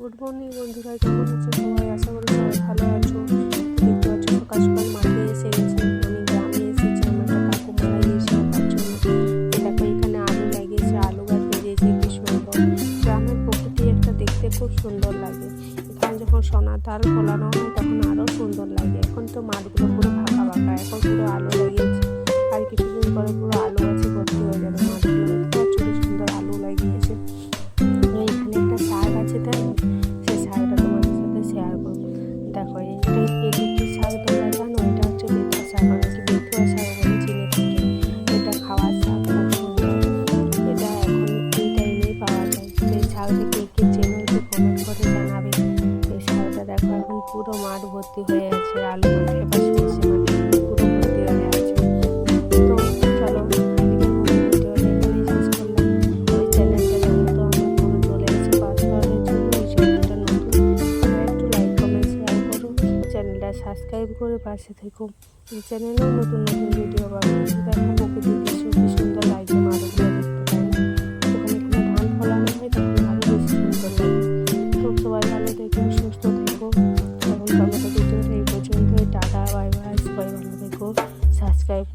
Good morning বন্ধুরা, কেমন আছো সবাই? আশা করি সবাই ভালো আছো। দেখতে পাচ্ছ সকাল সকাল মাঠে এসে গেছি। আমি গ্রামে এসেছি, আমার একটা কাকু মারা গিয়েছে আমার জন্য। দেখো এখানে আলু লাগিয়েছে, আলু গাছ বেরিয়েছে, কি সুন্দর। গ্রামের প্রকৃতি একটা দেখতে খুব সুন্দর লাগে। এখানে যখন সোনার তার ফোলানো হয়, তখন আরও এই শাক তোমরা জানো এটা হচ্ছে বলে চিনে থাকে এটা খাওয়ার শাক এটা এখন এই টাইমেই পাওয়া যায়। এই শাকটা কে কে চেনো একটু কমেন্ট করে জানাবে। এই শাকটা দেখো, এখন পুরো মাঠ ভর্তি হয়ে আছে, আলু বা সর্ষে চ্যানেলটা সাবস্ক্রাইব করে পাশে থেকো। এই চ্যানেলে নতুন নতুন ভিডিও বা দেখো প্রকৃতির সুন্দর সুন্দর লাগে। তো সবাই ভালো থেকো, সুস্থ থেকো। এখন টমেটো ভিডিওটা টাটা বাই বাই ভালো থেকো। সাবস্ক্রাইব